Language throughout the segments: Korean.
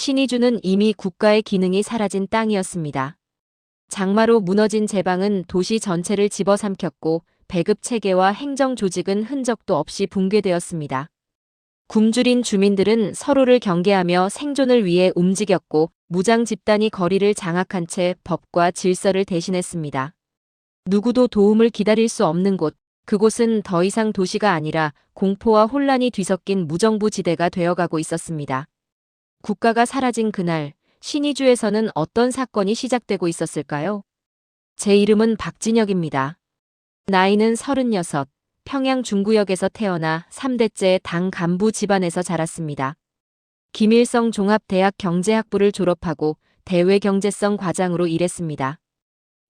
신의주는 이미 국가의 기능이 사라진 땅이었습니다. 장마로 무너진 제방은 도시 전체를 집어삼켰고 배급 체계와 행정 조직은 흔적도 없이 붕괴되었습니다. 굶주린 주민들은 서로를 경계하며 생존을 위해 움직였고 무장 집단이 거리를 장악한 채 법과 질서를 대신했습니다. 누구도 도움을 기다릴 수 없는 곳, 그곳은 더 이상 도시가 아니라 공포와 혼란이 뒤섞인 무정부 지대가 되어가고 있었습니다. 국가가 사라진 그날, 신의주에서는 어떤 사건이 시작되고 있었을까요? 제 이름은 박진혁입니다. 나이는 36, 평양 중구역에서 태어나 3대째 당 간부 집안에서 자랐습니다. 김일성 종합대학 경제학부를 졸업하고 대외경제성 과장으로 일했습니다.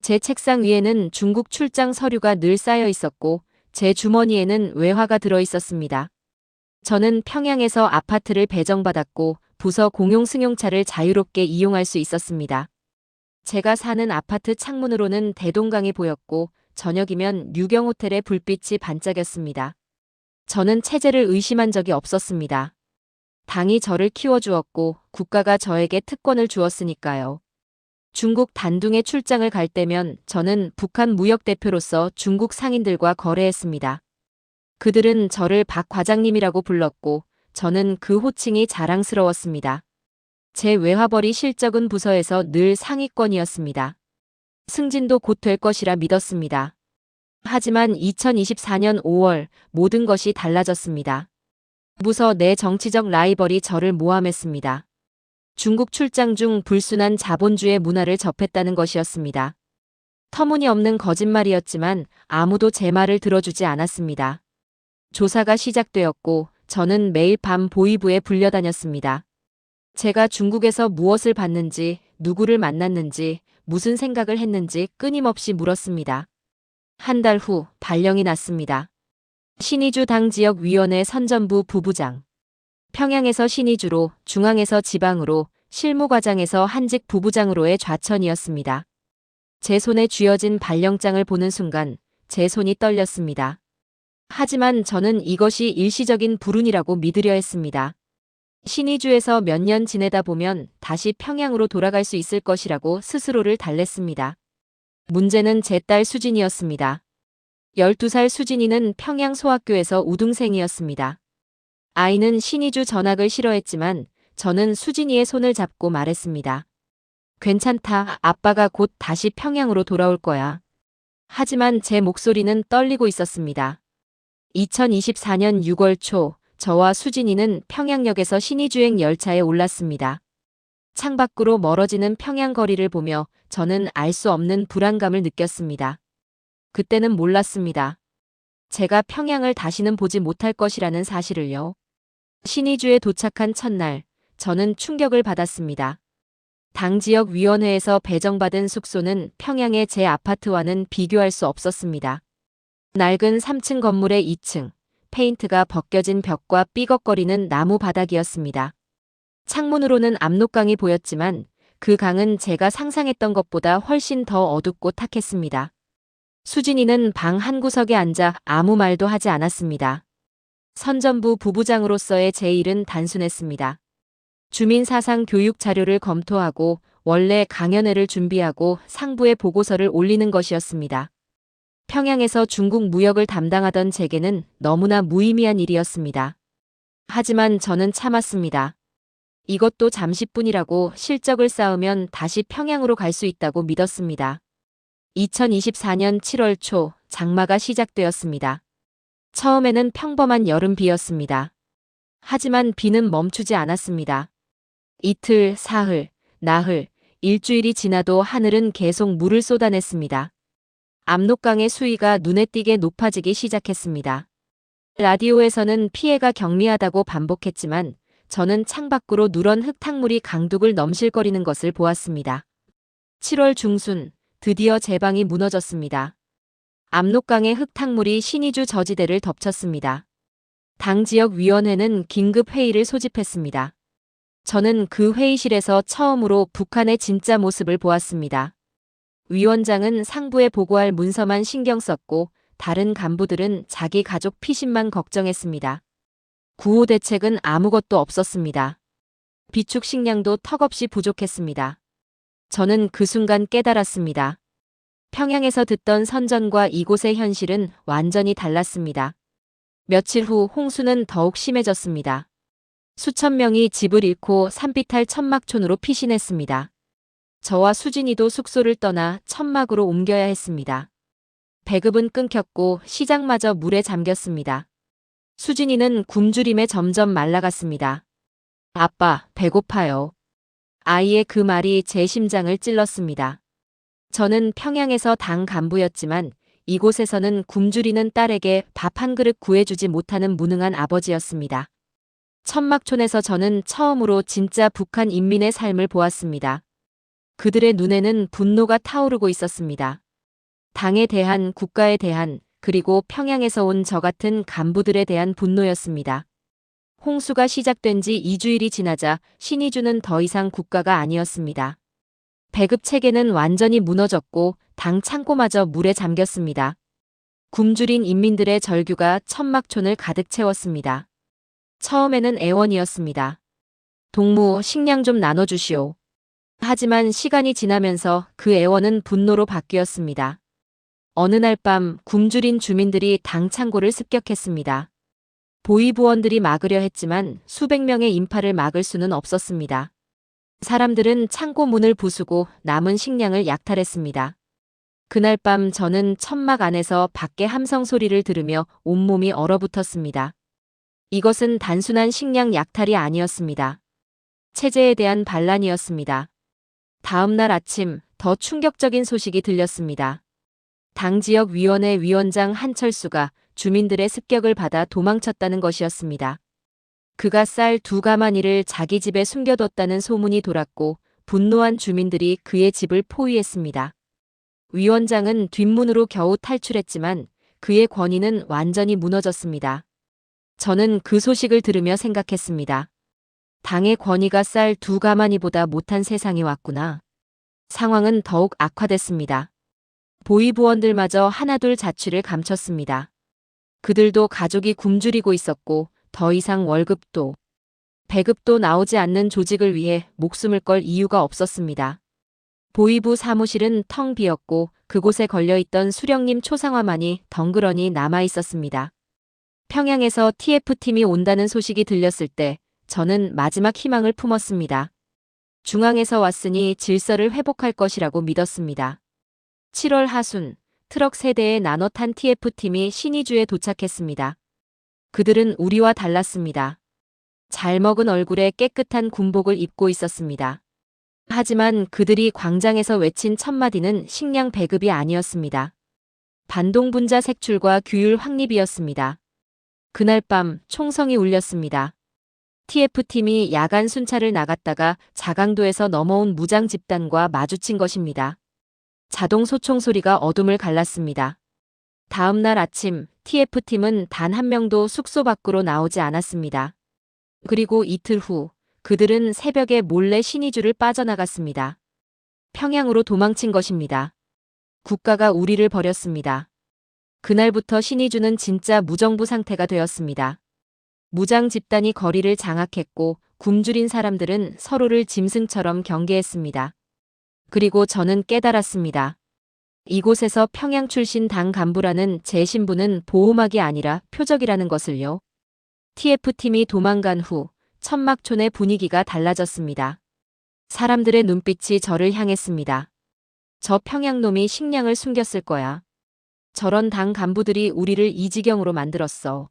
제 책상 위에는 중국 출장 서류가 늘 쌓여 있었고 제 주머니에는 외화가 들어 있었습니다. 저는 평양에서 아파트를 배정받았고 부서 공용 승용차를 자유롭게 이용할 수 있었습니다. 제가 사는 아파트 창문으로는 대동강이 보였고 저녁이면 류경 호텔의 불빛이 반짝였습니다. 저는 체제를 의심한 적이 없었습니다. 당이 저를 키워주었고 국가가 저에게 특권을 주었으니까요. 중국 단둥에 출장을 갈 때면 저는 북한 무역대표로서 중국 상인들과 거래했습니다. 그들은 저를 박 과장님이라고 불렀고 저는 그 호칭이 자랑스러웠습니다. 제 외화벌이 실적은 부서에서 늘 상위권이었습니다. 승진도 곧 될 것이라 믿었습니다. 하지만 2024년 5월 모든 것이 달라졌습니다. 부서 내 정치적 라이벌이 저를 모함했습니다. 중국 출장 중 불순한 자본주의 문화를 접했다는 것이었습니다. 터무니없는 거짓말이었지만 아무도 제 말을 들어주지 않았습니다. 조사가 시작되었고 저는 매일 밤 보이부에 불려다녔습니다. 제가 중국에서 무엇을 봤는지, 누구를 만났는지, 무슨 생각을 했는지 끊임없이 물었습니다. 한 달 후 발령이 났습니다. 신의주 당 지역위원회 선전부 부부장. 평양에서 신의주로, 중앙에서 지방으로, 실무과장에서 한직 부부장으로의 좌천이었습니다. 제 손에 쥐어진 발령장을 보는 순간 제 손이 떨렸습니다. 하지만 저는 이것이 일시적인 불운이라고 믿으려 했습니다. 신의주에서 몇 년 지내다 보면 다시 평양으로 돌아갈 수 있을 것이라고 스스로를 달랬습니다. 문제는 제 딸 수진이었습니다. 12살 수진이는 평양 소학교에서 우등생이었습니다. 아이는 신의주 전학을 싫어했지만 저는 수진이의 손을 잡고 말했습니다. 괜찮다. 아빠가 곧 다시 평양으로 돌아올 거야. 하지만 제 목소리는 떨리고 있었습니다. 2024년 6월 초 저와 수진이는 평양역에서 신의주행 열차에 올랐습니다. 창밖으로 멀어지는 평양 거리를 보며 저는 알 수 없는 불안감을 느꼈습니다. 그때는 몰랐습니다. 제가 평양을 다시는 보지 못할 것이라는 사실을요. 신의주에 도착한 첫날, 저는 충격을 받았습니다. 당 지역 위원회에서 배정받은 숙소는 평양의 제 아파트와는 비교할 수 없었습니다. 낡은 3층 건물의 2층, 페인트가 벗겨진 벽과 삐걱거리는 나무 바닥이었습니다. 창문으로는 압록강이 보였지만 그 강은 제가 상상했던 것보다 훨씬 더 어둡고 탁했습니다. 수진이는 방 한 구석에 앉아 아무 말도 하지 않았습니다. 선전부 부부장으로서의 제 일은 단순했습니다. 주민사상 교육 자료를 검토하고 원래 강연회를 준비하고 상부에 보고서를 올리는 것이었습니다. 평양에서 중국 무역을 담당하던 제게는 너무나 무의미한 일이었습니다. 하지만 저는 참았습니다. 이것도 잠시뿐이라고 실적을 쌓으면 다시 평양으로 갈 수 있다고 믿었습니다. 2024년 7월 초 장마가 시작되었습니다. 처음에는 평범한 여름 비였습니다. 하지만 비는 멈추지 않았습니다. 이틀, 사흘, 나흘, 일주일이 지나도 하늘은 계속 물을 쏟아냈습니다. 압록강의 수위가 눈에 띄게 높아지기 시작했습니다. 라디오에서는 피해가 경미하다고 반복했지만 저는 창밖으로 누런 흙탕물이 강둑을 넘실거리는 것을 보았습니다. 7월 중순, 드디어 제방이 무너졌습니다. 압록강의 흙탕물이 신의주 저지대를 덮쳤습니다. 당 지역위원회는 긴급 회의를 소집했습니다. 저는 그 회의실에서 처음으로 북한의 진짜 모습을 보았습니다. 위원장은 상부에 보고할 문서만 신경 썼고 다른 간부들은 자기 가족 피신만 걱정했습니다. 구호 대책은 아무것도 없었습니다. 비축 식량도 턱없이 부족했습니다. 저는 그 순간 깨달았습니다. 평양에서 듣던 선전과 이곳의 현실은 완전히 달랐습니다. 며칠 후 홍수는 더욱 심해졌습니다. 수천 명이 집을 잃고 산비탈 천막촌으로 피신했습니다. 저와 수진이도 숙소를 떠나 천막으로 옮겨야 했습니다. 배급은 끊겼고 시장마저 물에 잠겼습니다. 수진이는 굶주림에 점점 말라갔습니다. 아빠, 배고파요. 아이의 그 말이 제 심장을 찔렀습니다. 저는 평양에서 당 간부였지만 이곳에서는 굶주리는 딸에게 밥 한 그릇 구해주지 못하는 무능한 아버지였습니다. 천막촌에서 저는 처음으로 진짜 북한 인민의 삶을 보았습니다. 그들의 눈에는 분노가 타오르고 있었습니다. 당에 대한, 국가에 대한, 그리고 평양에서 온 저 같은 간부들에 대한 분노였습니다. 홍수가 시작된 지 2주일이 지나자 신의주는 더 이상 국가가 아니었습니다. 배급 체계는 완전히 무너졌고 당 창고마저 물에 잠겼습니다. 굶주린 인민들의 절규가 천막촌을 가득 채웠습니다. 처음에는 애원이었습니다. 동무 식량 좀 나눠주시오. 하지만 시간이 지나면서 그 애원은 분노로 바뀌었습니다. 어느 날 밤 굶주린 주민들이 당 창고를 습격했습니다. 보위부원들이 막으려 했지만 수백 명의 인파를 막을 수는 없었습니다. 사람들은 창고 문을 부수고 남은 식량을 약탈했습니다. 그날 밤 저는 천막 안에서 밖의 함성 소리를 들으며 온몸이 얼어붙었습니다. 이것은 단순한 식량 약탈이 아니었습니다. 체제에 대한 반란이었습니다. 다음 날 아침 더 충격적인 소식이 들렸습니다. 당지역위원회 위원장 한철수가 주민들의 습격을 받아 도망쳤다는 것이었습니다. 그가 쌀 두 가마니를 자기 집에 숨겨뒀다는 소문이 돌았고 분노한 주민들이 그의 집을 포위했습니다. 위원장은 뒷문으로 겨우 탈출했지만 그의 권위는 완전히 무너졌습니다. 저는 그 소식을 들으며 생각했습니다. 당의 권위가 쌀 두 가마니보다 못한 세상이 왔구나. 상황은 더욱 악화됐습니다. 보위부원들마저 하나둘 자취를 감췄습니다. 그들도 가족이 굶주리고 있었고 더 이상 월급도 배급도 나오지 않는 조직을 위해 목숨을 걸 이유가 없었습니다. 보위부 사무실은 텅 비었고 그곳에 걸려있던 수령님 초상화만이 덩그러니 남아 있었습니다. 평양에서 TF팀이 온다는 소식이 들렸을 때 저는 마지막 희망을 품었습니다. 중앙에서 왔으니 질서를 회복할 것이라고 믿었습니다. 7월 하순 트럭 세대에 나눠 탄 TF팀이 신의주에 도착했습니다. 그들은 우리와 달랐습니다. 잘 먹은 얼굴에 깨끗한 군복을 입고 있었습니다. 하지만 그들이 광장에서 외친 첫마디는 식량 배급이 아니었습니다. 반동분자 색출과 규율 확립이었습니다. 그날 밤 총성이 울렸습니다. TF팀이 야간 순찰을 나갔다가 자강도에서 넘어온 무장 집단과 마주친 것입니다. 자동 소총 소리가 어둠을 갈랐습니다. 다음 날 아침 TF팀은 단 한 명도 숙소 밖으로 나오지 않았습니다. 그리고 이틀 후 그들은 새벽에 몰래 신의주를 빠져나갔습니다. 평양으로 도망친 것입니다. 국가가 우리를 버렸습니다. 그날부터 신의주는 진짜 무정부 상태가 되었습니다. 무장 집단이 거리를 장악했고 굶주린 사람들은 서로를 짐승처럼 경계했습니다. 그리고 저는 깨달았습니다. 이곳에서 평양 출신 당 간부라는 제 신분은 보호막이 아니라 표적이라는 것을요. TF팀이 도망간 후 천막촌의 분위기가 달라졌습니다. 사람들의 눈빛이 저를 향했습니다. 저 평양놈이 식량을 숨겼을 거야. 저런 당 간부들이 우리를 이 지경으로 만들었어.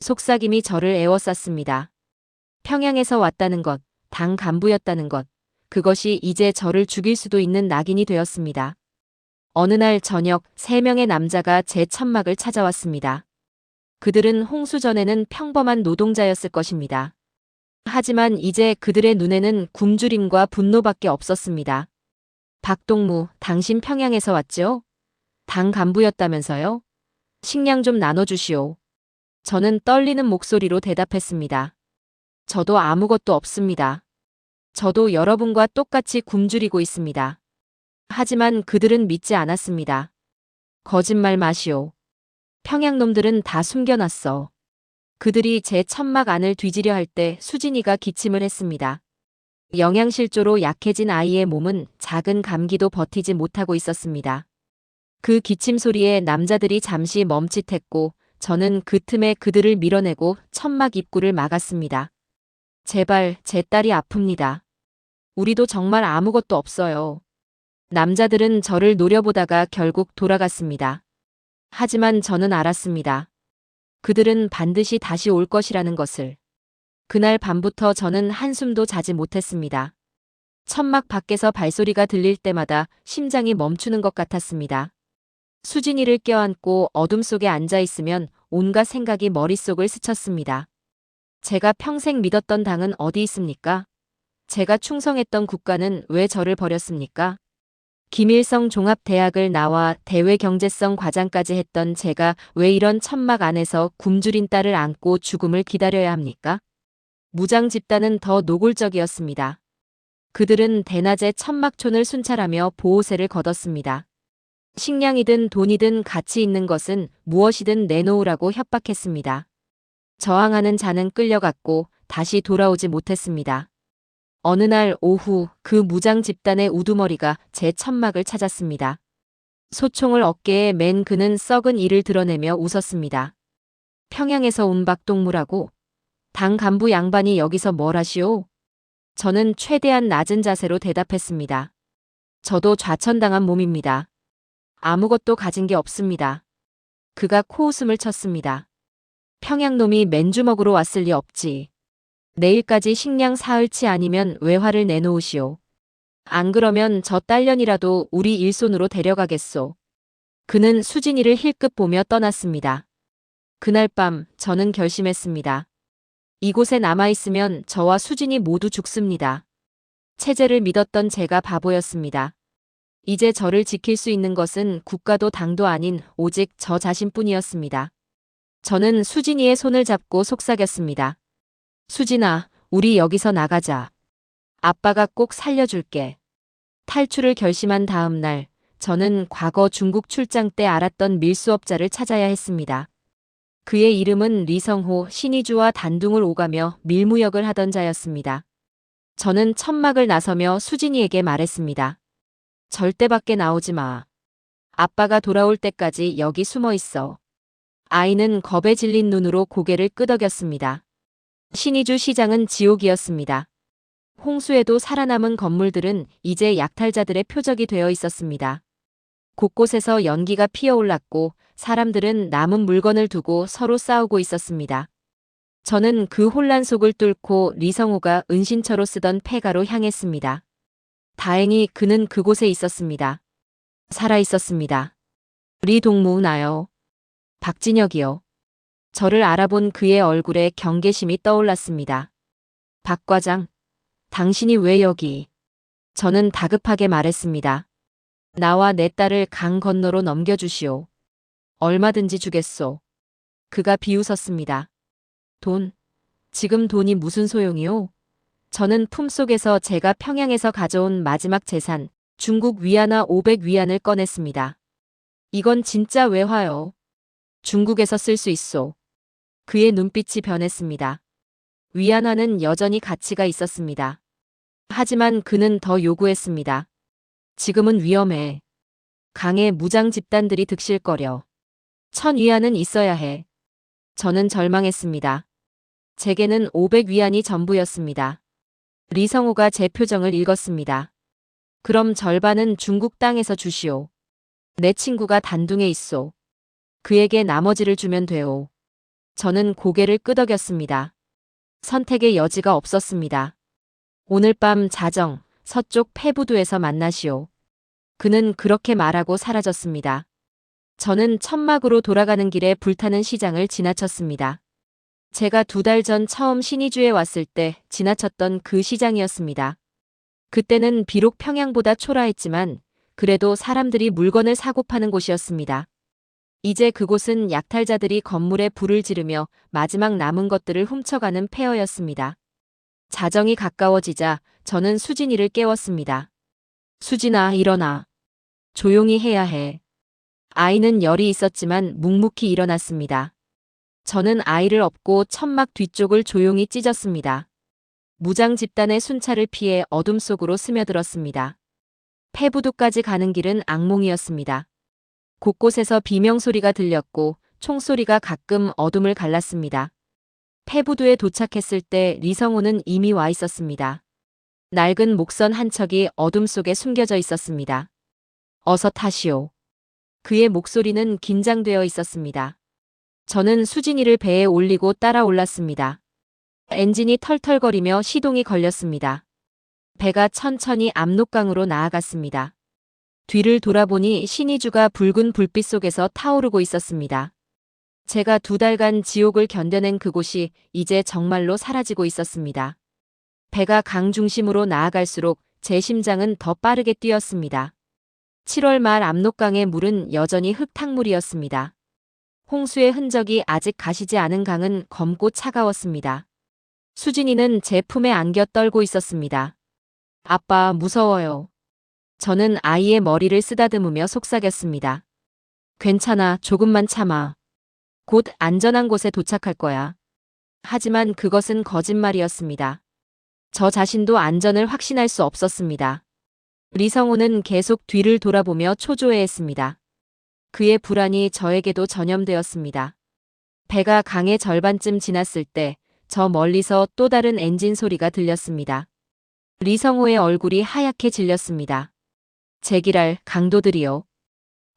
속삭임이 저를 애워쌌습니다. 평양에서 왔다는 것, 당 간부였다는 것, 그것이 이제 저를 죽일 수도 있는 낙인이 되었습니다. 어느 날 저녁 세 명의 남자가 제 천막을 찾아왔습니다. 그들은 홍수 전에는 평범한 노동자였을 것입니다. 하지만 이제 그들의 눈에는 굶주림과 분노밖에 없었습니다. 박동무, 당신 평양에서 왔죠? 당 간부였다면서요? 식량 좀 나눠주시오. 저는 떨리는 목소리로 대답했습니다. 저도 아무것도 없습니다. 저도 여러분과 똑같이 굶주리고 있습니다. 하지만 그들은 믿지 않았습니다. 거짓말 마시오. 평양놈들은 다 숨겨놨어. 그들이 제 천막 안을 뒤지려 할 때 수진이가 기침을 했습니다. 영양실조로 약해진 아이의 몸은 작은 감기도 버티지 못하고 있었습니다. 그 기침 소리에 남자들이 잠시 멈칫했고 저는 그 틈에 그들을 밀어내고 천막 입구를 막았습니다. 제발 제 딸이 아픕니다. 우리도 정말 아무것도 없어요. 남자들은 저를 노려보다가 결국 돌아갔습니다. 하지만 저는 알았습니다. 그들은 반드시 다시 올 것이라는 것을. 그날 밤부터 저는 한숨도 자지 못했습니다. 천막 밖에서 발소리가 들릴 때마다 심장이 멈추는 것 같았습니다. 수진이를 껴안고 어둠 속에 앉아 있으면 온갖 생각이 머릿속을 스쳤습니다. 제가 평생 믿었던 당은 어디 있습니까? 제가 충성했던 국가는 왜 저를 버렸습니까? 김일성 종합대학을 나와 대외경제성 과장까지 했던 제가 왜 이런 천막 안에서 굶주린 딸을 안고 죽음을 기다려야 합니까? 무장 집단은 더 노골적이었습니다. 그들은 대낮에 천막촌을 순찰하며 보호세를 걷었습니다. 식량이든 돈이든 가치 있는 것은 무엇이든 내놓으라고 협박했습니다. 저항하는 자는 끌려갔고 다시 돌아오지 못했습니다. 어느 날 오후 그 무장 집단의 우두머리가 제 천막을 찾았습니다. 소총을 어깨에 맨 그는 썩은 이를 드러내며 웃었습니다. 평양에서 온 박동무라고? 당 간부 양반이 여기서 뭘 하시오? 저는 최대한 낮은 자세로 대답했습니다. 저도 좌천당한 몸입니다. 아무것도 가진 게 없습니다. 그가 코웃음을 쳤습니다. 평양놈이 맨주먹으로 왔을 리 없지. 내일까지 식량 사흘치 아니면 외화를 내놓으시오. 안 그러면 저 딸년이라도 우리 일손으로 데려가겠소. 그는 수진이를 힐끗 보며 떠났습니다. 그날 밤 저는 결심했습니다. 이곳에 남아있으면 저와 수진이 모두 죽습니다. 체제를 믿었던 제가 바보였습니다. 이제 저를 지킬 수 있는 것은 국가도 당도 아닌 오직 저 자신뿐이었습니다. 저는 수진이의 손을 잡고 속삭였습니다. 수진아, 우리 여기서 나가자. 아빠가 꼭 살려줄게. 탈출을 결심한 다음 날, 저는 과거 중국 출장 때 알았던 밀수업자를 찾아야 했습니다. 그의 이름은 리성호 신이주와 단둥을 오가며 밀무역을 하던 자였습니다. 저는 천막을 나서며 수진이에게 말했습니다. 절대 밖에 나오지 마. 아빠가 돌아올 때까지 여기 숨어 있어. 아이는 겁에 질린 눈으로 고개를 끄덕였습니다. 신이주 시장은 지옥이었습니다. 홍수에도 살아남은 건물들은 이제 약탈자들의 표적이 되어 있었습니다. 곳곳에서 연기가 피어올랐고 사람들은 남은 물건을 두고 서로 싸우고 있었습니다. 저는 그 혼란 속을 뚫고 리성호가 은신처로 쓰던 폐가로 향했습니다. 다행히 그는 그곳에 있었습니다. 살아 있었습니다. 우리 동무 나요. 박진혁이요. 저를 알아본 그의 얼굴에 경계심이 떠올랐습니다. 박 과장, 당신이 왜 여기? 저는 다급하게 말했습니다. 나와 내 딸을 강 건너로 넘겨주시오. 얼마든지 주겠소. 그가 비웃었습니다. 돈? 지금 돈이 무슨 소용이오? 저는 품속에서 제가 평양에서 가져온 마지막 재산, 중국 위안화 500위안을 꺼냈습니다. 이건 진짜 외화요. 중국에서 쓸 수 있소. 그의 눈빛이 변했습니다. 위안화는 여전히 가치가 있었습니다. 하지만 그는 더 요구했습니다. 지금은 위험해. 강의 무장 집단들이 득실거려. 천 위안은 있어야 해. 저는 절망했습니다. 제게는 500 위안이 전부였습니다. 리성우가 제 표정을 읽었습니다. 그럼 절반은 중국 땅에서 주시오. 내 친구가 단둥에 있소. 그에게 나머지를 주면 돼오. 저는 고개를 끄덕였습니다. 선택의 여지가 없었습니다. 오늘 밤 자정, 서쪽 폐부두에서 만나시오. 그는 그렇게 말하고 사라졌습니다. 저는 천막으로 돌아가는 길에 불타는 시장을 지나쳤습니다. 제가 두 달 전 처음 신의주에 왔을 때 지나쳤던 그 시장이었습니다. 그때는 비록 평양보다 초라했지만 그래도 사람들이 물건을 사고 파는 곳이었습니다. 이제 그곳은 약탈자들이 건물에 불을 지르며 마지막 남은 것들을 훔쳐가는 폐허였습니다. 자정이 가까워지자 저는 수진이를 깨웠습니다. 수진아, 일어나. 조용히 해야 해. 아이는 열이 있었지만 묵묵히 일어났습니다. 저는 아이를 업고 천막 뒤쪽을 조용히 찢었습니다. 무장 집단의 순찰을 피해 어둠 속으로 스며들었습니다. 폐부두까지 가는 길은 악몽이었습니다. 곳곳에서 비명 소리가 들렸고 총소리가 가끔 어둠을 갈랐습니다. 폐부두에 도착했을 때 리성호는 이미 와 있었습니다. 낡은 목선 한 척이 어둠 속에 숨겨져 있었습니다. 어서 타시오. 그의 목소리는 긴장되어 있었습니다. 저는 수진이를 배에 올리고 따라 올랐습니다. 엔진이 털털거리며 시동이 걸렸습니다. 배가 천천히 압록강으로 나아갔습니다. 뒤를 돌아보니 신이주가 붉은 불빛 속에서 타오르고 있었습니다. 제가 두 달간 지옥을 견뎌낸 그곳이 이제 정말로 사라지고 있었습니다. 배가 강 중심으로 나아갈수록 제 심장은 더 빠르게 뛰었습니다. 7월 말 압록강의 물은 여전히 흙탕물이었습니다. 홍수의 흔적이 아직 가시지 않은 강은 검고 차가웠습니다. 수진이는 제 품에 안겨 떨고 있었습니다. 아빠 무서워요. 저는 아이의 머리를 쓰다듬으며 속삭였습니다. 괜찮아, 조금만 참아. 곧 안전한 곳에 도착할 거야. 하지만 그것은 거짓말이었습니다. 저 자신도 안전을 확신할 수 없었습니다. 리성호는 계속 뒤를 돌아보며 초조해했습니다. 그의 불안이 저에게도 전염되었습니다. 배가 강의 절반쯤 지났을 때 저 멀리서 또 다른 엔진 소리가 들렸습니다. 리성호의 얼굴이 하얗게 질렸습니다. 제기랄 강도들이요.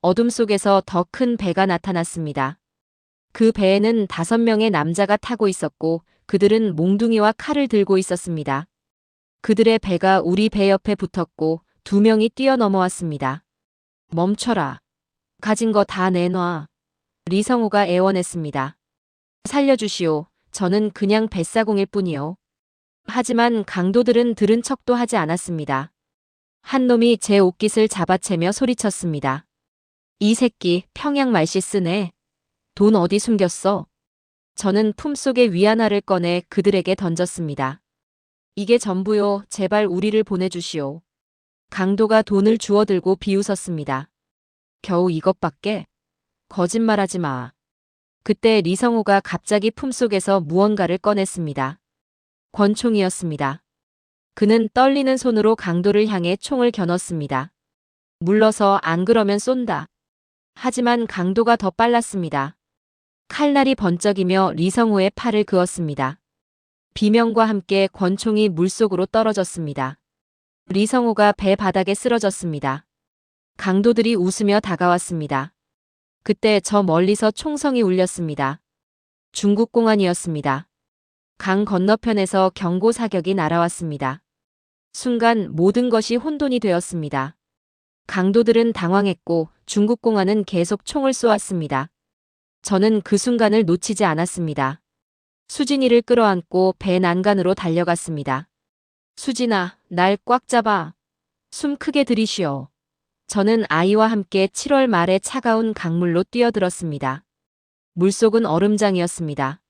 어둠 속에서 더 큰 배가 나타났습니다. 그 배에는 다섯 명의 남자가 타고 있었고 그들은 몽둥이와 칼을 들고 있었습니다. 그들의 배가 우리 배 옆에 붙었고 두 명이 뛰어넘어왔습니다. 멈춰라. 가진 거 다 내놔. 리성호가 애원했습니다. 살려주시오. 저는 그냥 뱃사공일 뿐이요. 하지만 강도들은 들은 척도 하지 않았습니다. 한 놈이 제 옷깃을 잡아채며 소리쳤습니다. 이 새끼 평양 말씨 쓰네. 돈 어디 숨겼어? 저는 품속에 위안화를 꺼내 그들에게 던졌습니다. 이게 전부요. 제발 우리를 보내주시오. 강도가 돈을 주워들고 비웃었습니다. 겨우 이것밖에? 거짓말하지 마. 그때 리성호가 갑자기 품속에서 무언가를 꺼냈습니다. 권총이었습니다. 그는 떨리는 손으로 강도를 향해 총을 겨눴습니다. 물러서 안 그러면 쏜다. 하지만 강도가 더 빨랐습니다. 칼날이 번쩍이며 리성호의 팔을 그었습니다. 비명과 함께 권총이 물속으로 떨어졌습니다. 리성호가 배 바닥에 쓰러졌습니다. 강도들이 웃으며 다가왔습니다. 그때 저 멀리서 총성이 울렸습니다. 중국 공안이었습니다. 강 건너편에서 경고 사격이 날아왔습니다. 순간 모든 것이 혼돈이 되었습니다. 강도들은 당황했고 중국 공안은 계속 총을 쏘았습니다. 저는 그 순간을 놓치지 않았습니다. 수진이를 끌어안고 배 난간으로 달려갔습니다. 수진아, 날 꽉 잡아. 숨 크게 들이쉬어. 저는 아이와 함께 7월 말에 차가운 강물로 뛰어들었습니다. 물속은 얼음장이었습니다.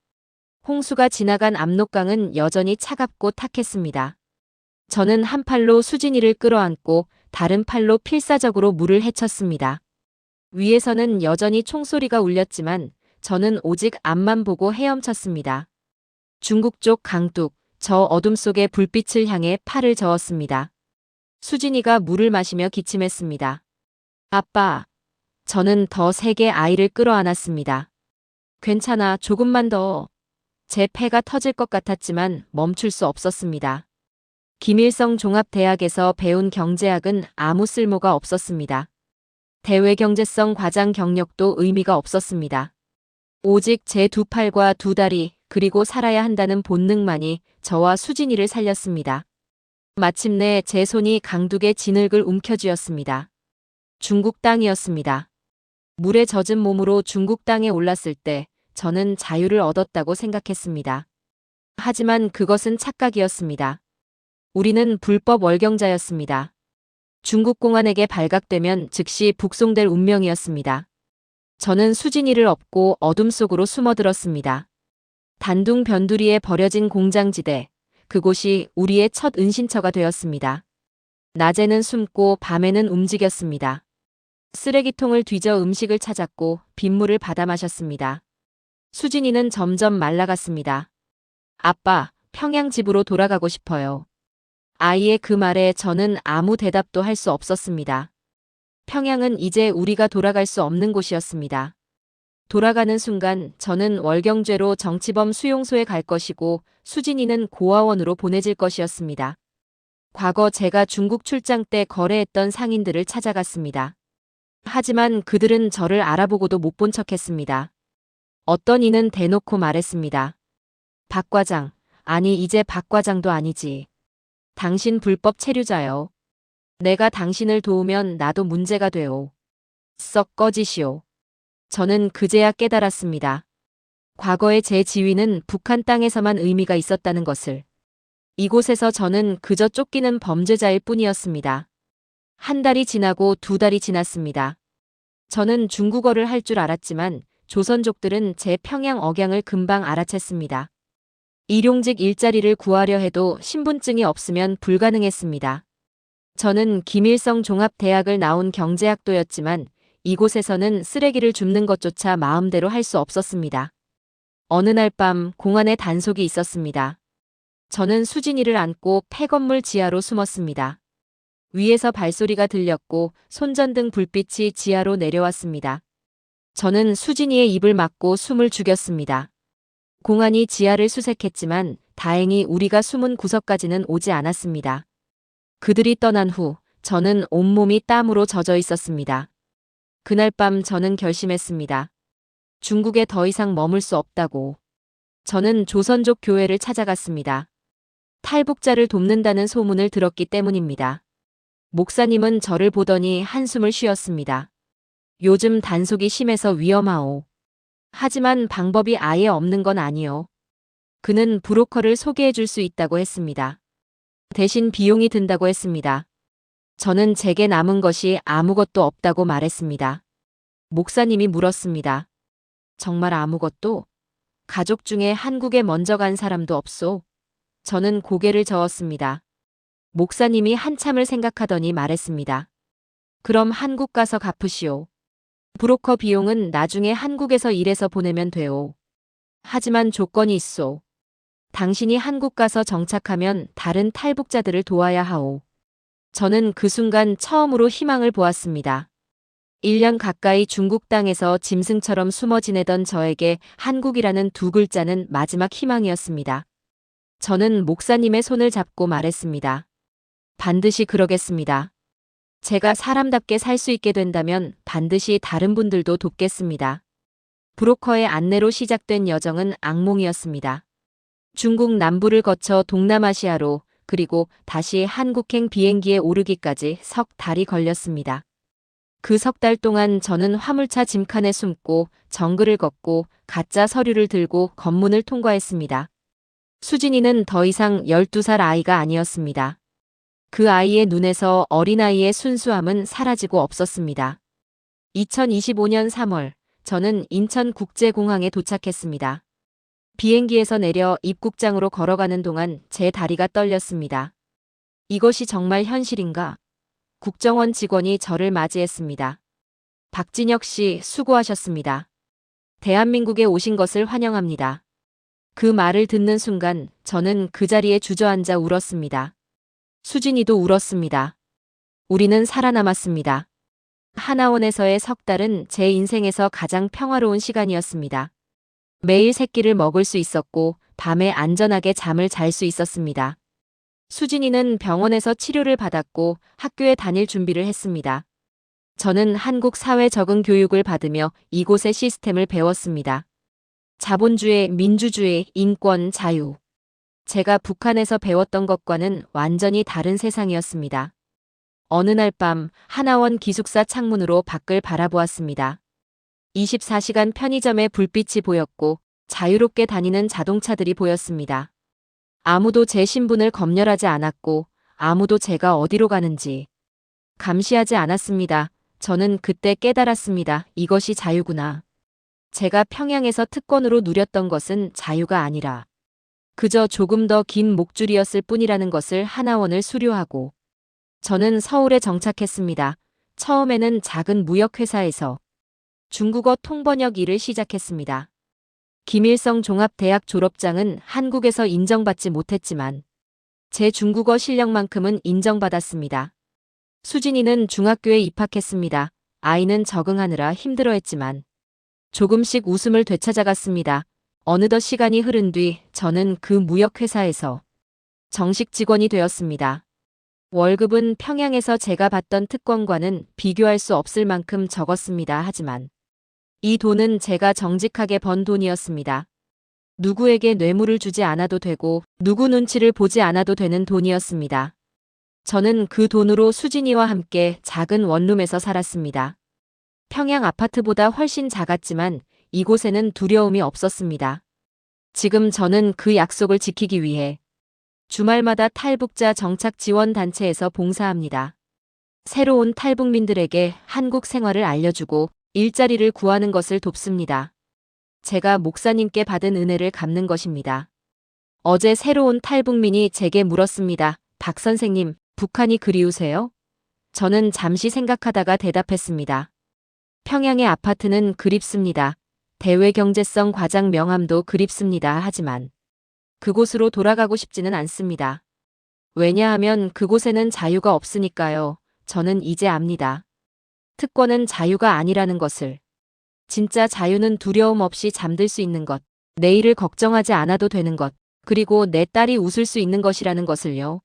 홍수가 지나간 압록강은 여전히 차갑고 탁했습니다. 저는 한 팔로 수진이를 끌어안고 다른 팔로 필사적으로 물을 헤쳤습니다. 위에서는 여전히 총소리가 울렸지만 저는 오직 앞만 보고 헤엄쳤습니다. 중국 쪽 강둑, 저 어둠 속의 불빛을 향해 팔을 저었습니다. 수진이가 물을 마시며 기침했습니다. 아빠, 저는 더 세게 아이를 끌어안았습니다. 괜찮아, 조금만 더. 제 폐가 터질 것 같았지만 멈출 수 없었습니다. 김일성 종합대학에서 배운 경제학은 아무 쓸모가 없었습니다. 대외 경제성 과장 경력도 의미가 없었습니다. 오직 제 두 팔과 두 다리 그리고 살아야 한다는 본능만이 저와 수진이를 살렸습니다. 마침내 제 손이 강둑의 진흙을 움켜쥐었습니다. 중국 땅이었습니다. 물에 젖은 몸으로 중국 땅에 올랐을 때 저는 자유를 얻었다고 생각했습니다. 하지만 그것은 착각이었습니다. 우리는 불법 월경자였습니다. 중국 공안에게 발각되면 즉시 북송될 운명이었습니다. 저는 수진이를 업고 어둠 속으로 숨어들었습니다. 단둥 변두리에 버려진 공장지대, 그곳이 우리의 첫 은신처가 되었습니다. 낮에는 숨고 밤에는 움직였습니다. 쓰레기통을 뒤져 음식을 찾았고 빗물을 받아 마셨습니다. 수진이는 점점 말라갔습니다. 아빠, 평양 집으로 돌아가고 싶어요. 아이의 그 말에 저는 아무 대답도 할 수 없었습니다. 평양은 이제 우리가 돌아갈 수 없는 곳이었습니다. 돌아가는 순간 저는 월경죄로 정치범 수용소에 갈 것이고 수진이는 고아원으로 보내질 것이었습니다. 과거 제가 중국 출장 때 거래했던 상인들을 찾아갔습니다. 하지만 그들은 저를 알아보고도 못 본 척했습니다. 어떤 이는 대놓고 말했습니다. 박 과장, 아니 이제 박 과장도 아니지. 당신 불법 체류자요. 내가 당신을 도우면 나도 문제가 돼요. 썩 꺼지시오. 저는 그제야 깨달았습니다. 과거의 제 지위는 북한 땅에서만 의미가 있었다는 것을. 이곳에서 저는 그저 쫓기는 범죄자일 뿐이었습니다. 한 달이 지나고 두 달이 지났습니다. 저는 중국어를 할 줄 알았지만 조선족들은 제 평양 억양을 금방 알아챘습니다. 일용직 일자리를 구하려 해도 신분증이 없으면 불가능했습니다. 저는 김일성 종합대학을 나온 경제학도였지만 이곳에서는 쓰레기를 줍는 것조차 마음대로 할 수 없었습니다. 어느 날 밤 공안에 단속이 있었습니다. 저는 수진이를 안고 폐건물 지하로 숨었습니다. 위에서 발소리가 들렸고 손전등 불빛이 지하로 내려왔습니다. 저는 수진이의 입을 막고 숨을 죽였습니다. 공안이 지하를 수색했지만 다행히 우리가 숨은 구석까지는 오지 않았습니다. 그들이 떠난 후 저는 온몸이 땀으로 젖어 있었습니다. 그날 밤 저는 결심했습니다. 중국에 더 이상 머물 수 없다고. 저는 조선족 교회를 찾아갔습니다. 탈북자를 돕는다는 소문을 들었기 때문입니다. 목사님은 저를 보더니 한숨을 쉬었습니다. 요즘 단속이 심해서 위험하오. 하지만 방법이 아예 없는 건 아니요. 그는 브로커를 소개해 줄 수 있다고 했습니다. 대신 비용이 든다고 했습니다. 저는 제게 남은 것이 아무것도 없다고 말했습니다. 목사님이 물었습니다. 정말 아무것도? 가족 중에 한국에 먼저 간 사람도 없소? 저는 고개를 저었습니다. 목사님이 한참을 생각하더니 말했습니다. 그럼 한국 가서 갚으시오. 브로커 비용은 나중에 한국에서 일해서 보내면 돼요. 하지만 조건이 있소. 당신이 한국 가서 정착하면 다른 탈북자들을 도와야 하오. 저는 그 순간 처음으로 희망을 보았습니다. 1년 가까이 중국 땅에서 짐승처럼 숨어 지내던 저에게 한국이라는 두 글자는 마지막 희망이었습니다. 저는 목사님의 손을 잡고 말했습니다. 반드시 그러겠습니다. 제가 사람답게 살 수 있게 된다면 반드시 다른 분들도 돕겠습니다. 브로커의 안내로 시작된 여정은 악몽이었습니다. 중국 남부를 거쳐 동남아시아로 그리고 다시 한국행 비행기에 오르기까지 석 달이 걸렸습니다. 그 석 달 동안 저는 화물차 짐칸에 숨고 정글을 걷고 가짜 서류를 들고 검문을 통과했습니다. 수진이는 더 이상 12살 아이가 아니었습니다. 그 아이의 눈에서 어린아이의 순수함은 사라지고 없었습니다. 2025년 3월, 저는 인천국제공항에 도착했습니다. 비행기에서 내려 입국장으로 걸어가는 동안 제 다리가 떨렸습니다. 이것이 정말 현실인가? 국정원 직원이 저를 맞이했습니다. 박진혁 씨 수고하셨습니다. 대한민국에 오신 것을 환영합니다. 그 말을 듣는 순간 저는 그 자리에 주저앉아 울었습니다. 수진이도 울었습니다. 우리는 살아남았습니다. 하나원에서의 석 달은 제 인생에서 가장 평화로운 시간이었습니다. 매일 새끼를 먹을 수 있었고 밤에 안전하게 잠을 잘 수 있었습니다. 수진이는 병원에서 치료를 받았고 학교에 다닐 준비를 했습니다. 저는 한국 사회 적응 교육을 받으며 이곳의 시스템을 배웠습니다. 자본주의, 민주주의, 인권, 자유. 제가 북한에서 배웠던 것과는 완전히 다른 세상이었습니다. 어느 날 밤 하나원 기숙사 창문으로 밖을 바라보았습니다. 24시간 편의점에 불빛이 보였고 자유롭게 다니는 자동차들이 보였습니다. 아무도 제 신분을 검열하지 않았고 아무도 제가 어디로 가는지 감시하지 않았습니다. 저는 그때 깨달았습니다. 이것이 자유구나. 제가 평양에서 특권으로 누렸던 것은 자유가 아니라 그저 조금 더 긴 목줄이었을 뿐이라는 것을 하나원을 수료하고 저는 서울에 정착했습니다. 처음에는 작은 무역회사에서 중국어 통번역 일을 시작했습니다. 김일성 종합대학 졸업장은 한국에서 인정받지 못했지만 제 중국어 실력만큼은 인정받았습니다. 수진이는 중학교에 입학했습니다. 아이는 적응하느라 힘들어했지만 조금씩 웃음을 되찾아갔습니다. 어느덧 시간이 흐른 뒤 저는 그 무역회사에서 정식 직원이 되었습니다. 월급은 평양에서 제가 받던 특권과는 비교할 수 없을 만큼 적었습니다. 하지만 이 돈은 제가 정직하게 번 돈이었습니다. 누구에게 뇌물을 주지 않아도 되고 누구 눈치를 보지 않아도 되는 돈이었습니다. 저는 그 돈으로 수진이와 함께 작은 원룸에서 살았습니다. 평양 아파트보다 훨씬 작았지만 이곳에는 두려움이 없었습니다. 지금 저는 그 약속을 지키기 위해 주말마다 탈북자 정착 지원 단체에서 봉사합니다. 새로운 탈북민들에게 한국 생활을 알려주고 일자리를 구하는 것을 돕습니다. 제가 목사님께 받은 은혜를 갚는 것입니다. 어제 새로운 탈북민이 제게 물었습니다. 박 선생님, 북한이 그리우세요? 저는 잠시 생각하다가 대답했습니다. 평양의 아파트는 그립습니다. 대외 경제성 과장 명함도 그립습니다. 하지만 그곳으로 돌아가고 싶지는 않습니다. 왜냐하면 그곳에는 자유가 없으니까요. 저는 이제 압니다. 특권은 자유가 아니라는 것을. 진짜 자유는 두려움 없이 잠들 수 있는 것, 내일을 걱정하지 않아도 되는 것, 그리고 내 딸이 웃을 수 있는 것이라는 것을요.